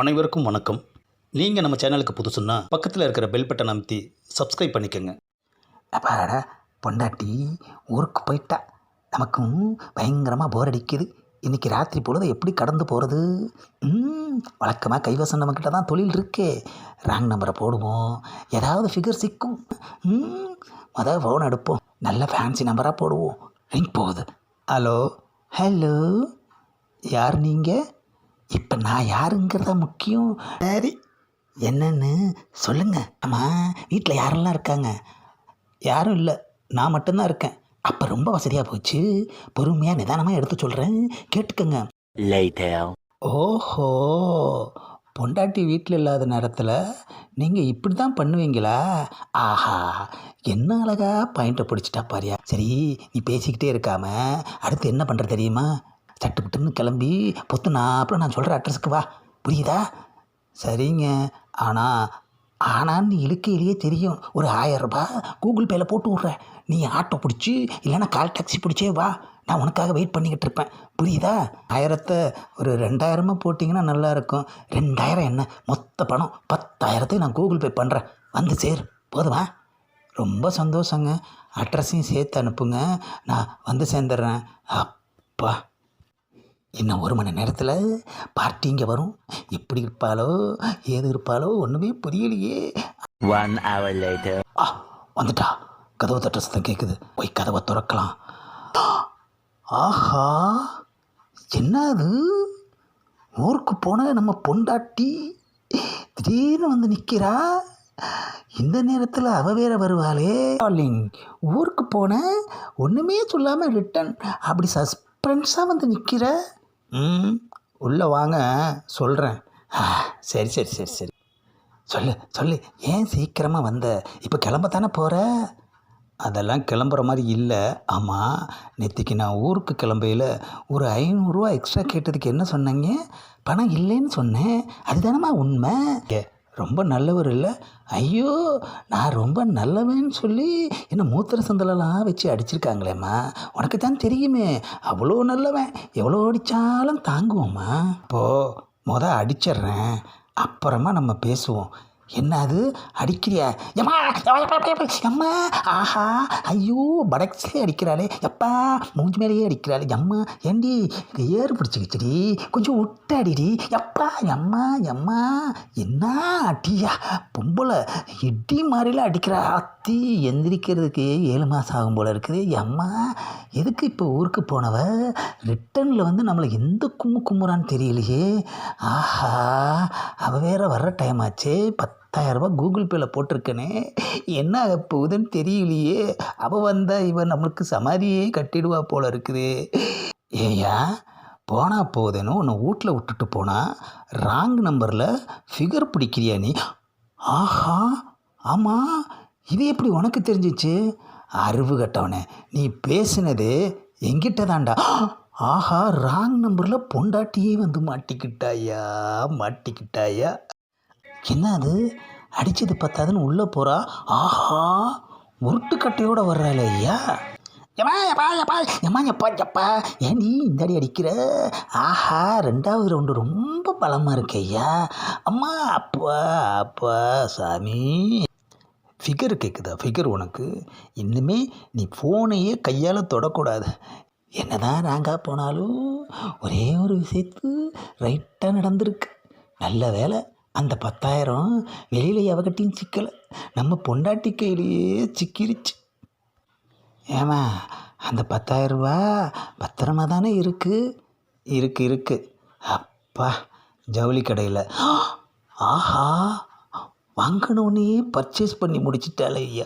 அனைவருக்கும் வணக்கம். நீங்கள் நம்ம சேனலுக்கு புதுசுன்னா பக்கத்தில் இருக்கிற பெல் பட்டன் அமைத்தி சப்ஸ்கிரைப் பண்ணிக்கோங்க. அப்பாடா பொண்டாட்டி ஊருக்கு போயிட்டா. நமக்கும் பயங்கரமாக போர் அடிக்குது. இன்றைக்கி ராத்திரி பொழுது எப்படி கடந்து போகிறது ம் வழக்கமாக கைவசம் நம்மக்கிட்ட தான் தொழில் இருக்கே. ராங் நம்பரை போடுவோம். ஏதாவது ஃபிகர் சிக்கும். ம் மொதல் ஃபோன் எடுப்போம். நல்ல ஃபேன்சி நம்பராக போடுவோம். ரிங் போகுது. ஹலோ ஹலோ யார் நீங்கள் இப்போ நான் யாருங்கிறதா முக்கியம். சரி. என்னன்னு சொல்லுங்கள் ஆமாம் வீட்டில் யாரெல்லாம் இருக்காங்க? யாரும் இல்லை. நான் மட்டும்தான் இருக்கேன். அப்போ ரொம்ப வசதியாக போச்சு. பொறுமையாக நிதானமாக எடுத்து சொல்கிறேன் கேட்டுக்கோங்க. ஓஹோ. பொண்டாட்டி வீட்டில் இல்லாத நேரத்தில் நீங்கள் இப்படி தான் பண்ணுவீங்களா? ஆஹா. என்ன அழகா பாயிண்ட்டை பிடிச்சிட்டா பாரியா. சரி நீ பேசிக்கிட்டே இருக்காம அடுத்து என்ன பண்ணுற தெரியுமா? சட்டுக்குட்டுன்னு கிளம்பி பொத்துனா அப்புறம் நான் சொல்கிற அட்ரஸுக்கு வா. புரியுதா? சரிங்க. ஆனால் ஆனான்னு இழுக்கையிலேயே தெரியும். ஒரு ஆயிரம் ரூபா கூகுள் பேயில் போட்டு விட்றேன். நீ ஆட்டோ பிடிச்சி இல்லைன்னா கால் டாக்ஸி பிடிச்சே வா. நான் உனக்காக வெயிட் பண்ணிக்கிட்டு இருப்பேன். புரியுதா? ஆயிரத்தை ஒரு ரெண்டாயிரமாக போட்டிங்கன்னா நல்லாயிருக்கும் ரெண்டாயிரம் என்ன? மொத்த பணம் பத்தாயிரத்தையும் நான் கூகுள் பே பண்ணுறேன் வந்து சேர். போதுமா? ரொம்ப சந்தோஷங்க. அட்ரஸையும் சேர்த்து அனுப்புங்க. நான் வந்து சேர்ந்துடுறேன். அப்பா. இன்னும் ஒரு மணி நேரத்தில் பார்ட்டி இங்கே வரும். எப்படி இருப்பாளோ ஏது இருப்பாளோ ஒன்றுமே புரியலையே. One hour later. ஆ வந்துட்டா. கதவு தட்ட சத்தம் கேட்குது போய் கதவை திறக்கலாம். ஆஹா என்ன அது ஊருக்கு போன நம்ம பொண்டாட்டி திடீர்னு வந்து நிற்கிறா இந்த நேரத்தில் அவ வேற வருவாளே. டார்லிங் ஊருக்கு போன ஒன்றுமே சொல்லாமல் ரிட்டன் அப்படி சஸ்பென்ஸாக வந்து நிற்கிற ம்? உள்ளே வாங்க சொல்கிறேன் சரி சரி சரி சரி. சொல்லு சொல்லு ஏன் சீக்கிரமாக வந்த? இப்போ கிளம்ப தானே போகிற அதெல்லாம் கிளம்புற மாதிரி இல்லை. ஆமாம் நேற்றுக்கு நான் ஊருக்கு கிளம்பையில் ஒரு ஐநூறுரூவா எக்ஸ்ட்ரா கேட்டதுக்கு என்ன சொன்னீங்க? பணம் இல்லைன்னு சொன்னேன். அதுதானம்மா உண்மை? ரொம்ப நல்லவர் இல்லை. ஐயோ நான் ரொம்ப நல்லவன்னு சொல்லி என்ன மூத்திர சந்தலெல்லாம் வச்சு அடிச்சிருக்காங்களேம்மா. உனக்கு தான் தெரியுமே அவ்வளோ நல்லவன் எவ்வளோ அடித்தாலும் தாங்குவோம்மா இப்போது மொதல் அடிச்சிடுறேன் அப்புறமா நம்ம பேசுவோம். என்ன அது அடிக்கிறியா? எம்மா எம்மா, ஆஹா ஐயோ படக்ஸே அடிக்கிறாளே. எப்பா மூஞ்சி மேலேயே அடிக்கிறாளே. எம்மா ஏண்டி இங்க ஏறு பிடிச்சிக்கிச்சடி. கொஞ்சம் விட்டாடிடி. எப்பா எம்மா எம்மா என்ன அடியா? பொம்பளை இடி மாதிரிலாம் அடிக்கிறா. அத்தி எந்திரிக்கிறதுக்கு ஏழு மாதம் ஆகும் போல இருக்குது. எம்மா எதுக்கு இப்போ ஊருக்கு போனவ? ரிட்டனில் வந்து நம்மளை எந்த கும்மு கும்முறான்னு தெரியலையே. ஆஹா அவ வேற வர்ற டைம் ஆச்சு. பத்து பத்தாயிரரூபா கூகுள் பேயில் போட்டிருக்கனே. என்ன ஆக போகுதுன்னு தெரியலையே. அவள் வந்தால் இவன் நம்மளுக்கு சமாதியே கட்டிடுவா போல இருக்குது. ஏயா போனால் போகுதுன்னு உன்னை வீட்டில் விட்டுட்டு போனால் ராங் நம்பரில் ஃபிகர் பிடிக்கிறியா நீ? ஆஹா ஆமாம் இது எப்படி உனக்கு தெரிஞ்சிச்சு? அறிவு கட்டவனே நீ பேசினது எங்கிட்ட தாண்டா ஆஹா ராங் நம்பரில் பொண்டாட்டியே வந்து மாட்டிக்கிட்டாயா? மாட்டிக்கிட்டாயா? என்ன அது அடித்தது பத்தாதுன்னு உள்ளே போகிறா ஆஹா உருட்டுக்கட்டையோடு வர்றாள் ஐயா. எப்பா எப்பா எப்பா எம்மா எப்பா எப்பா நீ இந்த அடி அடிக்கிற? ஆஹா ரெண்டாவது ரவுண்டு ரொம்ப பலமாக இருக்கு ஐயா. அம்மா அப்பா அப்பா சாமி. ஃபிகர் கேட்குதா ஃபிகர் உனக்கு? இன்னுமே நீ ஃபோனையே கையால் தொடக்கூடாது. என்னதான் ராங்காக போனாலும் ஒரே ஒரு விஷயத்து ரைட்டாக நடந்திருக்கு. நல்ல வேலை அந்த பத்தாயிரம் வெளியில் எவகிட்டையும் சிக்கலை. நம்ம பொண்டாட்டி கையிலேயே சிக்கிருச்சு. ஏமா அந்த பத்தாயிரம் ரூபா பத்திரமா தானே இருக்குது இருக்கு இருக்கு. அப்பா ஜவுளி கடையில். ஆஹா வாங்கினோன்னே பர்ச்சேஸ் பண்ணி முடிச்சிட்டாலே ஐயா.